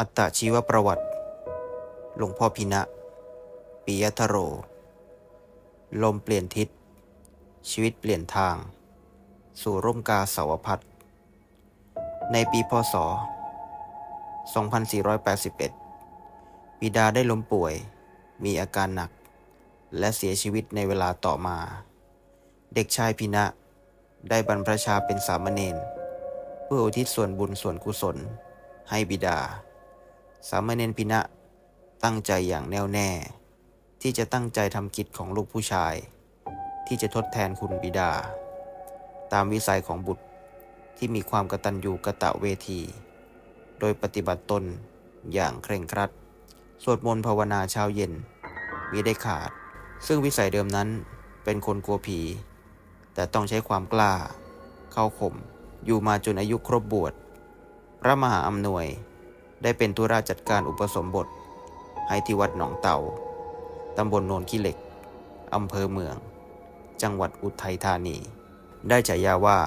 อัตชีวประวัติ หลวงพ่อพินะปิยทโร ลมเปลี่ยนทิศ ชีวิตเปลี่ยนทาง สู่ร่มกาสาวพัฒในปีพศ 2481 บิดาได้ล้มป่วย มีอาการหนัก และเสียชีวิตในเวลาต่อมา เด็กชายพินะได้บรรพชาเป็นสามเณรเพื่ออุทิศส่วนบุญส่วนกุศลให้บิดา สามเณรพินะตั้งใจอย่างแน่วแน่ ที่จะตั้งใจทำกิจของลูกผู้ชาย ที่จะทดแทนคุณบิดา ตามวิสัยของบุตรที่มีความกตัญญูกะตะเวที โดยปฏิบัติตนอย่างเคร่งครัด สวดมนต์ภาวนาเช้าเย็นมิได้ขาด ซึ่งวิสัยเดิมนั้นเป็นคนกลัวผี แต่ต้องใช้ความกล้า เข้าข่มอยู่มาจนอายุครบบวช พระมหาอำนวย ได้เป็นธุระจัดการอุปสมบท ให้ที่วัดหนองเต่า ตำบลโนนขี้เหล็ก อำเภอเมือง จังหวัดอุทัยธานี ได้ฉายาว่า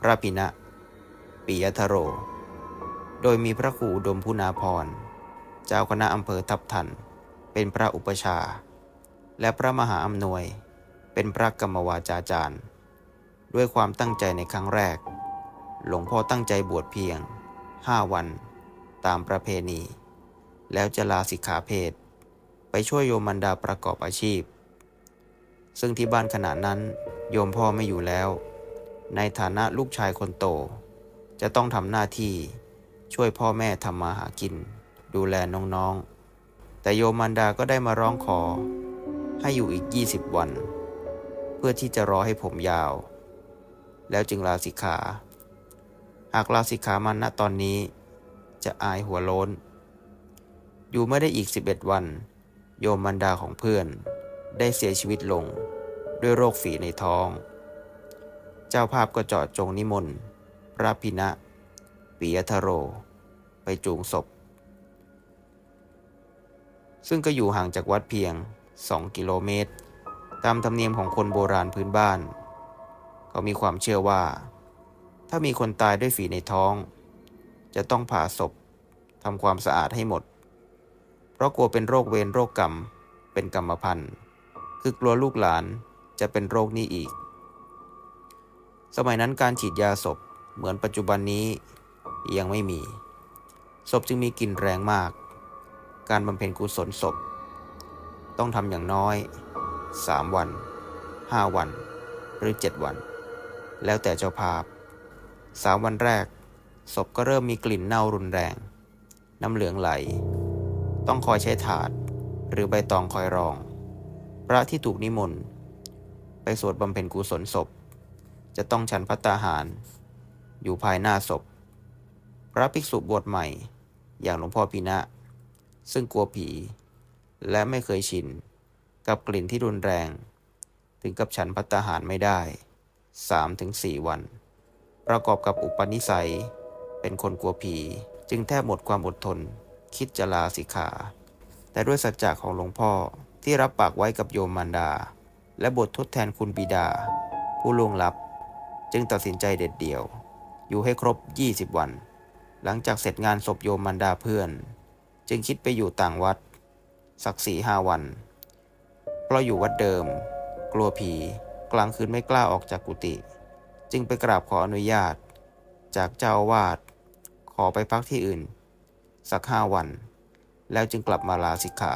พระพินะปิยทโร โดยมีพระครูอุดมพุนาพร เจ้าคณะอำเภอทับทัน เป็นพระอุปชา และพระมหาอำนวย เป็นพระกรรมวาจาจารย์ ด้วยความตั้งใจในครั้งแรก หลวงพ่อตั้งใจบวชเพียง5วัน ตามประเพณี แล้วจะลาสิกขาเพศไปช่วยโยมมันดาประกอบอาชีพ ซึ่งที่บ้านขณะนั้นโยมพ่อไม่อยู่แล้ว ในฐานะลูกชายคนโต จะต้องทำหน้าที่ช่วยพ่อแม่ทำมาหากิน ดูแลน้องๆ แต่โยมมันดาก็ได้มาร้องขอ ให้อยู่อีก 20 วัน เพื่อที่จะรอให้ผมยาว แล้วจึงลาสิกขา หากลาสิกขามันณตอนนี้ จะอายหัวโล้น อยู่ไม่ได้อีก 11 วัน โยมมันดาของเพื่อน ได้เสียชีวิตลง ด้วยโรคฝีในท้อง เจ้าภาพก็เจาะจงนิมนต์ พระพินะปิยทโร ไปจูงศพ ซึ่งก็อยู่ห่างจากวัดเพียง 2 กิโลเมตร ตามธรรมเนียมของคนโบราณพื้นบ้าน เขามีความเชื่อว่า ถ้ามีคนตายด้วยฝีในท้อง จะต้องผ่าศพทำความสะอาดให้หมด เพราะกลัวเป็นโรคเวรโรคกรรม เป็นกรรมพันธุ์คือกลัวลูกหลานจะเป็นโรคนี้อีก สมัยนั้นการฉีดยาศพเหมือนปัจจุบันนี้ยังไม่มี ศพจึงมีกลิ่นแรงมาก การบำเพ็ญกุศลศพ ต้องทำอย่างน้อย 3 วัน 5 วัน หรือ 7 วัน แล้วแต่เจ้าภาพ 3 วันแรก ศพก็เริ่มมีกลิ่นเน่ารุนแรง น้ำเหลืองไหล ต้องคอยใช้ถาด หรือใบตองคอยรอง พระที่ถูกนิมนต์ไปสวดบำเพ็ญกุศลศพ จะต้องฉันพัตตาหาร อยู่ภายหน้าศพ พระภิกษุบวชใหม่ อย่างหลวงพ่อพีนะ ซึ่งกลัวผี และไม่เคยชิน กับกลิ่นที่รุนแรง ถึงกับฉันพัตตาหารไม่ได้ 3-4 วัน ประกอบกับอุปนิสัย เป็นคนกลัวผี จึงแทบหมดความอดทน คิดจะลาสิกขา แต่ด้วยสัจจะของหลวงพ่อที่รับปากไว้กับโยมมารดา และบททดแทนคุณบิดา ผู้ล่วงลับ จึงตัดสินใจเด็ดเดี่ยว อยู่ให้ครบ 20 วัน หลังจากเสร็จงานศพโยมมารดาเพื่อน จึงคิดไปอยู่ต่างวัด สักสี่ห้าวัน เพราะอยู่วัดเดิม กลัวผี กลางคืนไม่กล้าออกจากกุฏิจึงไปกราบขออนุญาต จากเจ้าวาส ขอไปพักที่อื่น สักห้าวัน แล้วจึงกลับมาลาสิกขา